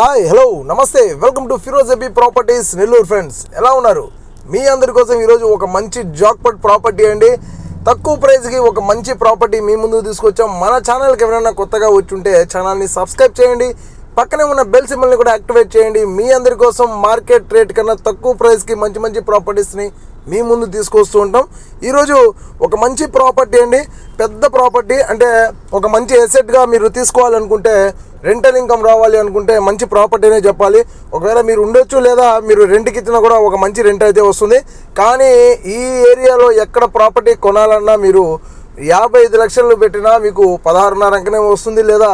Hi hello namaste. Welcome to Firoz AB properties Nellore friends. ఎలా ఉన్నారు? మీ అందరి కోసం ఈరోజు ఒక మంచి జాక్పట్ ప్రాపర్టీ అండి. తక్కువ ప్రైస్కి ఒక మంచి ప్రాపర్టీ మీ ముందుకు తీసుకొచ్చాం. మన ఛానల్కి ఎవరైనా కొత్తగా వచ్చి ఉంటే ఛానల్ని సబ్స్క్రైబ్ చేయండి. పక్కనే ఉన్న బెల్ సింబల్ని కూడా యాక్టివేట్ చేయండి. మీ అందరి కోసం మార్కెట్ రేట్ కన్నా తక్కువ ప్రైస్కి మంచి మంచి ప్రాపర్టీస్ని మీ ముందు తీసుకొస్తూ ఉంటాం. ఈరోజు ఒక మంచి ప్రాపర్టీ అండి. పెద్ద ప్రాపర్టీ అంటే ఒక మంచి ఎసెట్గా మీరు తీసుకోవాలనుకుంటే రెంటల్ ఇన్కమ్ రావాలి అనుకుంటే మంచి ప్రాపర్టీనే చెప్పాలి. ఒకవేళ మీరు ఉండొచ్చు లేదా మీరు రెంట్కి ఇచ్చినా కూడా ఒక మంచి రెంట్ అయితే వస్తుంది. కానీ ఈ ఏరియాలో ఎక్కడ ప్రాపర్టీ కొనాలన్నా మీరు యాభై ఐదు లక్షలు పెట్టినా మీకు పదహారున్నర అంకనే వస్తుంది లేదా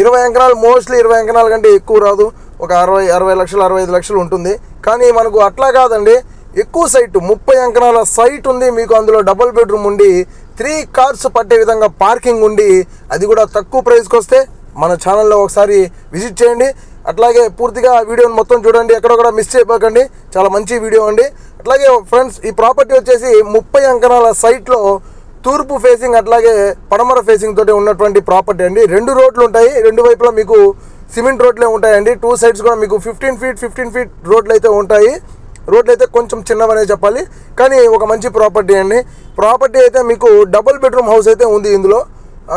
ఇరవై ఎకరాలు మోస్ట్లీ ఇరవై ఎకరాల కంటే ఎక్కువ రాదు. ఒక అరవై అరవై లక్షలు అరవై ఐదు లక్షలు ఉంటుంది. కానీ మనకు అట్లా కాదండి. ఎక్కువ సైట్ ముప్పై అంకణాల సైట్ ఉంది. మీకు అందులో డబుల్ బెడ్రూమ్ ఉండి త్రీ కార్స్ పట్టే విధంగా పార్కింగ్ ఉండి అది కూడా తక్కువ ప్రైస్కి వస్తే మన ఛానల్లో ఒకసారి విజిట్ చేయండి. అట్లాగే పూర్తిగా వీడియోని మొత్తం చూడండి. ఎక్కడ కూడా మిస్ చేయబోకండి చాలా మంచి వీడియో అండి. అట్లాగే ఫ్రెండ్స్ ఈ ప్రాపర్టీ వచ్చేసి ముప్పై అంకణాల సైట్లో తూర్పు ఫేసింగ్ అట్లాగే పడమర ఫేసింగ్ తోటి ఉన్నటువంటి ప్రాపర్టీ అండి. రెండు రోడ్లు ఉంటాయి. రెండు వైపులా మీకు సిమెంట్ రోడ్లే ఉంటాయండి. టూ సైడ్స్ కూడా మీకు ఫిఫ్టీన్ ఫీట్ ఫిఫ్టీన్ ఫీట్ రోడ్లు అయితే ఉంటాయి. రోడ్లు అయితే కొంచెం చిన్నవనే చెప్పాలి. కానీ ఒక మంచి ప్రాపర్టీ అండి. ప్రాపర్టీ అయితే మీకు డబుల్ బెడ్రూమ్ హౌస్ అయితే ఉంది ఇందులో.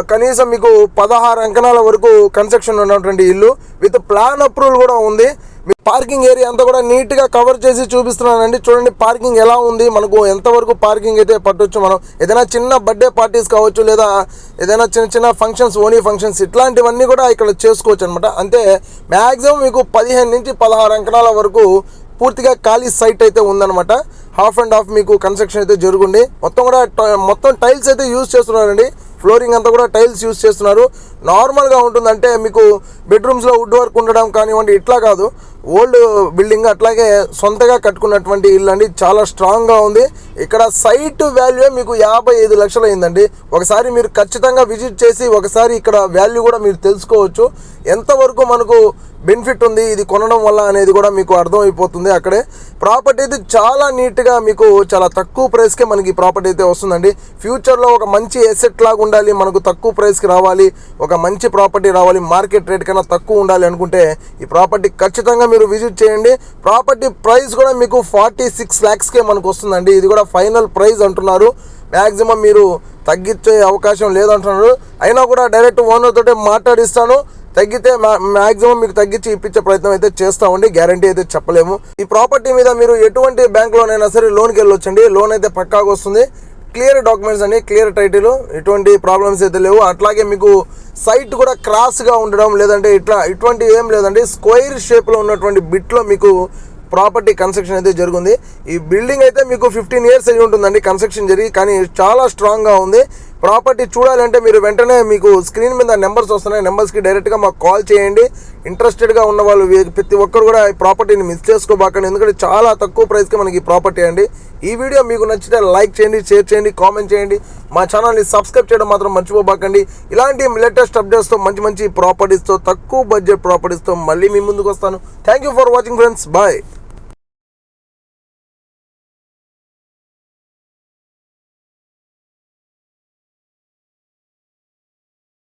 కనీసం మీకు పదహారు అంకణాల వరకు కన్స్ట్రక్షన్ ఉన్నటువంటి ఇల్లు విత్ ప్లాన్ అప్రూవల్ కూడా ఉంది. మీ పార్కింగ్ ఏరియా అంతా కూడా నీట్గా కవర్ చేసి చూపిస్తున్నానండి. చూడండి పార్కింగ్ ఎలా ఉంది. మనకు ఎంతవరకు పార్కింగ్ అయితే పట్టొచ్చు మనం. ఏదైనా చిన్న బర్త్డే పార్టీస్ కావచ్చు లేదా ఏదైనా చిన్న చిన్న ఫంక్షన్స్ ఓనీ ఫంక్షన్స్ ఇట్లాంటివన్నీ కూడా ఇక్కడ చేసుకోవచ్చు అనమాట అంతే మ్యాక్సిమం మీకు పదిహేను నుంచి పదహారు అంకణాల వరకు పూర్తిగా ఖాళీ సైట్ అయితే ఉందన్నమాట. హాఫ్ అండ్ హాఫ్ మీకు కన్స్ట్రక్షన్ అయితే జరుగుండి మొత్తం కూడా మొత్తం టైల్స్ అయితే యూజ్ చేస్తున్నారండి. ఫ్లోరింగ్ అంతా కూడా టైల్స్ యూజ్ చేస్తున్నారు. నార్మల్గా ఉంటుందంటే మీకు బెడ్రూమ్స్లో వుడ్ వర్క్ ఉండడం కానివ్వండి ఇట్లా కాదు. ఓల్డ్ బిల్డింగ్ అట్లాగే సొంతగా కట్టుకున్నటువంటి ఇల్లు అండి. చాలా స్ట్రాంగ్గా ఉంది. ఇక్కడ సైట్ వాల్యూ మీకు యాభై ఐదు లక్షలు అయిందండి ఒకసారి మీరు ఖచ్చితంగా విజిట్ చేసి ఒకసారి ఇక్కడ వాల్యూ కూడా మీరు తెలుసుకోవచ్చు. ఎంతవరకు మనకు బెనిఫిట్ ఉంది ఇది కొనడం వల్ల అనేది కూడా మీకు అర్థమైపోతుంది అక్కడే. ప్రాపర్టీ అయితే చాలా నీట్గా మీకు చాలా తక్కువ ప్రైస్కే మనకి ప్రాపర్టీ అయితే వస్తుందండి. ఫ్యూచర్లో ఒక మంచి ఎసెట్ లాగా ఉండాలి మనకు తక్కువ ప్రైస్కి రావాలి. ఒక ఒక మంచి ప్రాపర్టీ రావాలి మార్కెట్ రేట్ కన్నా తక్కువ ఉండాలి అనుకుంటే ఈ ప్రాపర్టీ ఖచ్చితంగా మీరు విజిట్ చేయండి. ప్రాపర్టీ ప్రైస్ కూడా మీకు ఫార్టీ సిక్స్ ల్యాక్స్కే మనకు వస్తుందండి. ఇది కూడా ఫైనల్ ప్రైస్ అంటున్నారు. మ్యాక్సిమం మీరు తగ్గించే అవకాశం లేదంటున్నారు. అయినా కూడా డైరెక్ట్ ఓనర్ తోటే మాట్లాడిస్తాను. తగ్గితే మ్యాక్సిమం మీకు తగ్గించి ఇప్పించే ప్రయత్నం అయితే చేస్తామండి గ్యారంటీ అయితే చెప్పలేము. ఈ ప్రాపర్టీ మీద మీరు ఎటువంటి బ్యాంక్ లోన్ అయినా సరే లోన్కి వెళ్ళొచ్చండి. లోన్ అయితే పక్కాగా వస్తుంది. క్లియర్ డాక్యుమెంట్స్ అండి క్లియర్ టైటిల్ ఎటువంటి ప్రాబ్లమ్స్ అయితే లేవు. అట్లాగే మీకు సైట్ కూడా క్రాస్గా ఉండడం లేదంటే ఇట్లా ఇటువంటి ఏం లేదండి. స్క్వైర్ షేప్లో ఉన్నటువంటి బిట్లో మీకు ప్రాపర్టీ కన్స్ట్రక్షన్ అయితే జరుగుంది. ఈ బిల్డింగ్ అయితే మీకు ఫిఫ్టీన్ ఇయర్స్ అయి ఉంటుందండి కన్స్ట్రక్షన్ జరిగి కానీ చాలా స్ట్రాంగ్గా ఉంది. ప్రాపర్టీ చూడాలంటే మీరు వెంటనే మీకు స్క్రీన్ మీద నెంబర్స్ వస్తున్నాయి. నెంబర్స్కి డైరెక్ట్గా మాకు కాల్ చేయండి. ఇంట్రెస్టెడ్గా ఉన్న వాళ్ళు ప్రతి ఒక్కరు కూడా ఈ ప్రాపర్టీని మిస్ చేసుకోబాకండి. ఎందుకంటే చాలా తక్కువ ప్రైస్కి మనకి ఈ ప్రాపర్టీ అండి. ఈ వీడియో మీకు నచ్చితే లైక్ చేయండి షేర్ చేయండి కామెంట్ చేయండి. మా ఛానల్ని సబ్స్క్రైబ్ చేయడం మాత్రం మర్చిపోబాకండి. ఇలాంటి లేటెస్ట్ అప్డేట్స్తో మంచి మంచి ప్రాపర్టీస్తో తక్కువ బడ్జెట్ ప్రాపర్టీస్తో మళ్ళీ మీ ముందుకు వస్తాను. Thank you for watching friends bye